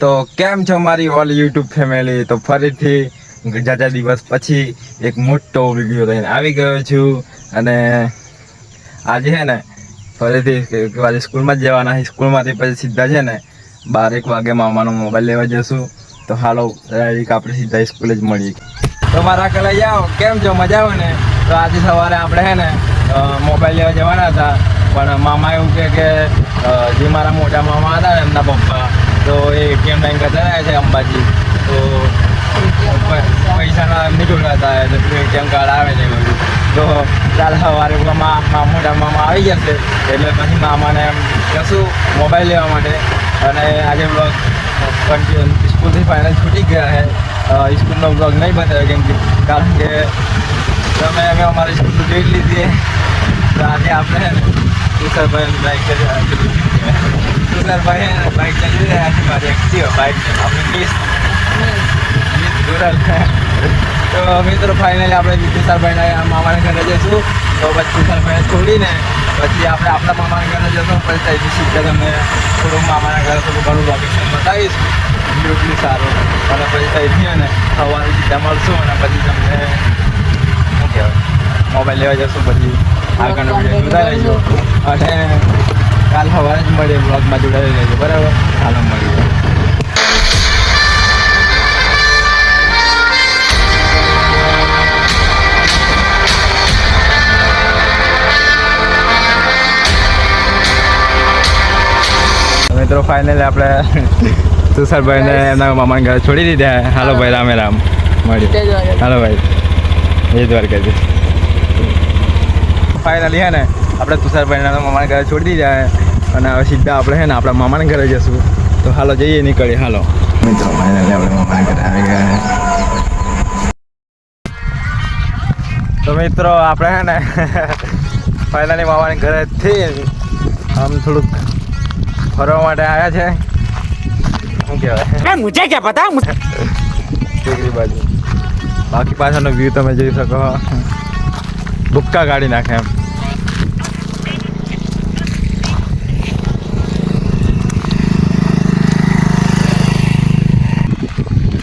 તો કેમ છો મારી ઓલ યુટ્યુબ ફેમિલી તો ફરીથી જાજા દિવસ પછી એક મોટો વીડિયો લઈને આવી ગયો છું. અને આજે છે ને ફરીથી આજે સ્કૂલમાં જ જવાના સ્કૂલમાંથી પછી સીધા છે ને બાર એક વાગે મામાનો મોબાઈલ લેવા જશું. તો હાલો એક આપણે સીધા સ્કૂલે જ મળીએ. તો મારા કલા જાઓ કેમ છો? મજા આવે ને? તો આજે સવારે આપણે છે ને મોબાઈલ લેવા જવાના હતા. પણ મામા એવું કે જે મારા મોટા મામા હતા ને એમના પપ્પા તો એ એટીએમ લાઈન કરતા રહ્યા છે અંબાજી. તો પૈસાના એમની જોડે હતા એટલે એટીએમ કાર્ડ આવે છે બધું. તો ચાલ સવારે મામા મોટા મામા આવી જશે એટલે પછી મામાને એમ કશું મોબાઈલ લેવા માટે. અને આજે બ્લોગ સ્કૂલથી ફાઇનલ છૂટી ગયા છે. સ્કૂલનો બ્લોગ નહીં બતાવ્યો કેમ કે, કારણ કે તમે અમે અમારી સ્કૂલ જોઈ લીધી તો આજે આપણે તુષારભાઈ બાઇક તુષારભાઈ બાઇક લઈ રહ્યા છે મારી એક્ટિવ બાઇક આપણે વીસ દોરલ તો મિત્રો ફાઇનલી આપણે તુષારભાઈના મામાના ઘરે જઈશું તો પછી તુષારભાઈને છોડીને પછી આપણે આપણા મામાના ઘરે જઈશું પછી ત્યાંથી સીધા તમને થોડું મામાના ઘરે થોડું ઘણું લોકેશન બતાવીશ વ્યૂ સારું અને પછી ત્યાંથી ને સવારે સીધા મળશું અને પછી તમને શું કહેવાય મોબાઈલ લેવા જશું પછી આગળનો વીડિયો અને કાલ સવારે જ મળીએ બ્લોગમાં જોડાઈ રહેજો બરાબર? ચાલો મળીએ. મિત્રો ફાઇનલી આપણે તુષારભાઈને એમના મામાના ઘરે છોડી દીધા. હાલો ભાઈ રામે રામ મળી હાલો ભાઈ. એ દ્વારકાથી ફાઇનલી હે ને? આપણે તુષારભાઈના મામાના ઘરે છોડી દીધા અને હવે સીધા આપણે છે ને આપણા મામાના ઘરે જશું. તો હાલો જઈએ નીકળીએ હાલો. મિત્રો ફાઇનલી આપણે મામાના ઘરે આવી ગયા તો મિત્રો આપણે છે ને ફાઇનલી મામાના ઘરેથી આમ થોડુંક ફરવા માટે આવ્યા છે. શું કહેવાય? મુજે ક્યાં પતા ડિગ્રી બાજુ. બાકી પાછળનો વ્યૂ તમે જોઈ શકો. બુક્કા કાઢી નાખે એમ.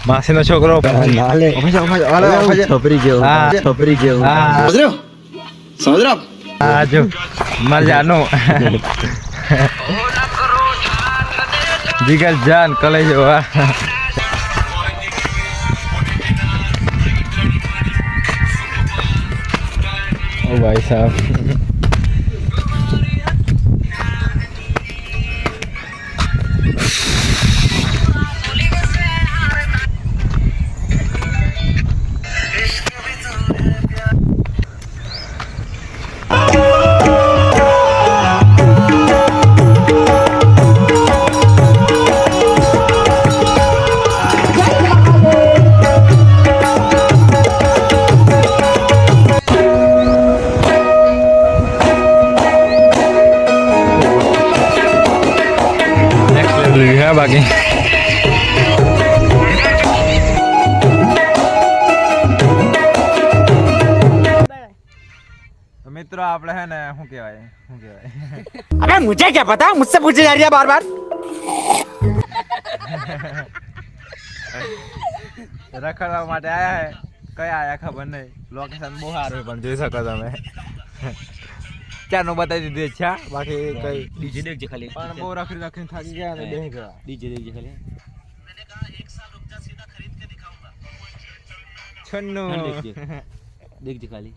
માસીનો છોકરો હાલે છોપરી ગયો હા જીગર જાન કલે જો ભાઈ સાહેબ બાકી મિત્રો આપણે હે ને શું કહેવાય? શું કહેવાય? અરે મુજે ક્યાં પતા? મુજસે પૂછે જા રહ્યા બાર બાર રખડવા માટે આયા હે. કયા આયા ખબર નહીં. લોકેશન બહુ સારું પણ જોઈ શકો તમે. ચારનું બતાવી દીધું ઈચ્છા બાકી કઈ डीजे देख जे खाली પણ બહુ રખડી રખડીને થાકી ગયા અને બેસી ગયા डीजे देख जे खाली છન્નું देख जे देख जे खाली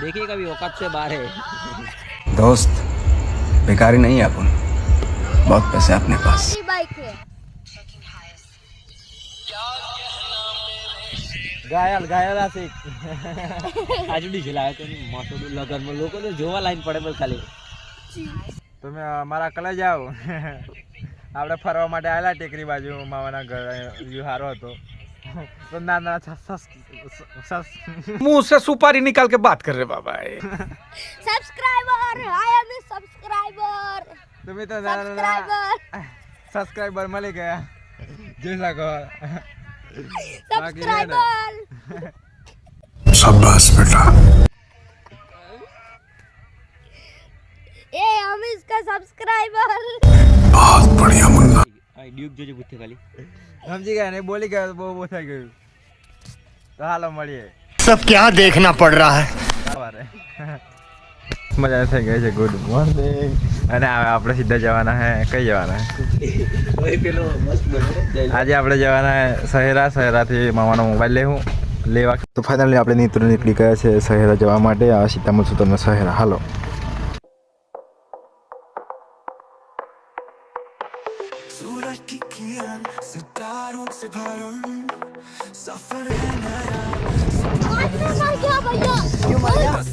देखिए कभी औकात से बाहर है दोस्त बेकारी नहीं है अपन बहुत पैसे हैं अपने पास की बाइक है ઘાયલ ઘાયલ આશિક आज डीजे लाया तो नहीं मस्त लगन में लोगों ने जोवा लाइन पड़े बोल खाली તમે મારા કલે જાઓ આપણે ફરવા માટે આવેલા ટેકરી બાજુ મામાના ઘર વ્યૂ સારો હતો તો ના ના સસ સસ मुंह से सुपारी निकाल के बात कर रहे बाबा ये। सब्सक्राइबर आई एम सब्सक्राइबर તમે તો ના ના ના सब्सक्राइबर સબસ્ક્રાઈબર મળી ગયા જોઈ શકો બાકી છે ને, सब्सक्राइबर शाबाश बेटा ए हम इसका सब्सक्राइबर बहुत बढ़िया मुन्ना આ ડ્યુક જોજે પૂછે ખાલી સમજી ગયા ને બોલી ગયા તો બહુ બહુ થઈ ગયું તો હાલો મળીએ सब क्या देखना पड़ रहा है સવારે મજા થઈ ગઈ છે ગુડ મોર્નિંગ અને હવે આપણે સીધા જવાના હે કઈ જવાના હે? આજે આપણે જવાના હે સહેરા સહેરાથી મામાનો મોબાઈલ લેવું લેવા. તો ફાઇનલી આપણે નીતરું નીકળી ગયા છે સહેરા જવા માટે. આ સીતા મળશું તમને સહેરા. હાલો. आज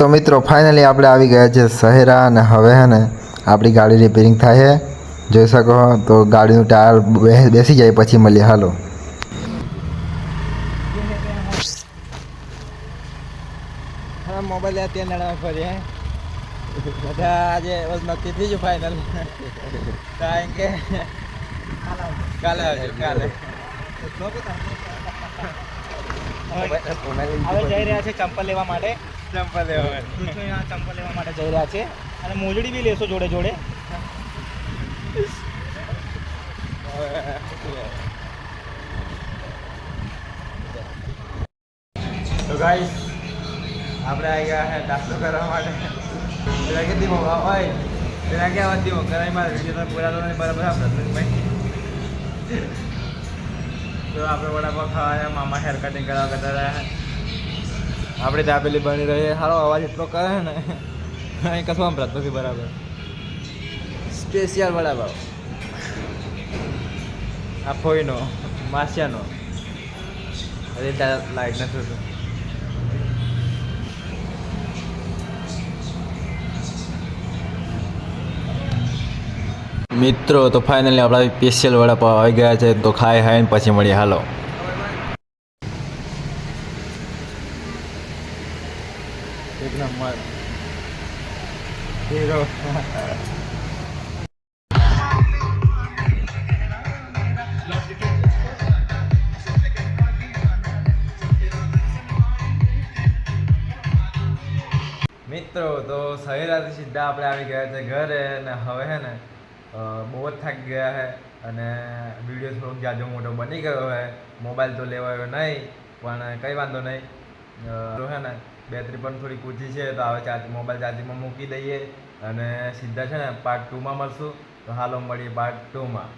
તો મિત્રો ફાઇનલી આપણે આવી ગયા છે શહેરા અને હવે હે ને આપણી ગાડી રિપેરિંગ થાય છે જોઈ શકો તો ગાડીનું ટાયર બેસી જાય પછી મળીએ. હાલો. હા મોબાઈલ લે ત્યાં લડાવા ફરી બધા આજે નક્કી થઈ ગયું ફાઇનલ કારણ કે કાલે આવજો. કાલે હવે જઈ રહ્યા છે ચંપલ લેવા માટે. ચંપલ લેવા ચંપલ લેવા માટે જઈ રહ્યા છે. અને મોજડી બી લેશો જોડે જોડે. તો ગાઈસ આપણે આવી ગયા છે દાખલો કરવા માટે. પેલા કે દીમો હોય પેલા કે આવા દીમો કરાવી મારે વીડિયો પૂરા તો નહીં બરાબર આપણે તો આપણે વડાપાવ ખાવા આવ્યા મામા હેર કટિંગ કરાવવા કરતા રહ્યા આપણે પેલી બની રહી સારો અવાજ એટલો કરે ને. અહીં કશું સંભળાત નથી, બરાબર. સ્પેશિયલ વડાપાવ. આ ફોઈનો, માસિયાનો. અરે લાઈટ નથી હોતું. મિત્રો, તો ફાઇનલી આપણા સ્પેશિયલ વડાપાવ આવી ગયા છે, તો ખાઈ ખાઈને પછી મળીએ. હાલો. મિત્રો, તો સહેરાથી સીધા આપણે આવી ગયા છે ઘરે અને હવે હે ને બહુ જ થાકી ગયા છે અને વીડિયો થોડોક જાજો મોટો બની ગયો છે મોબાઈલ તો લેવાયો નહીં, પણ કંઈ વાંધો નહીં. હે ને, બેટરી પણ થોડી પૂછી છે, તો હવે ચાર્જ મોબાઈલ ચાર્જિંગમાં મૂકી દઈએ અને સીધા છે ને પાર્ટ ટુમાં મળશું. તો હાલો મળીએ પાર્ટ ટુમાં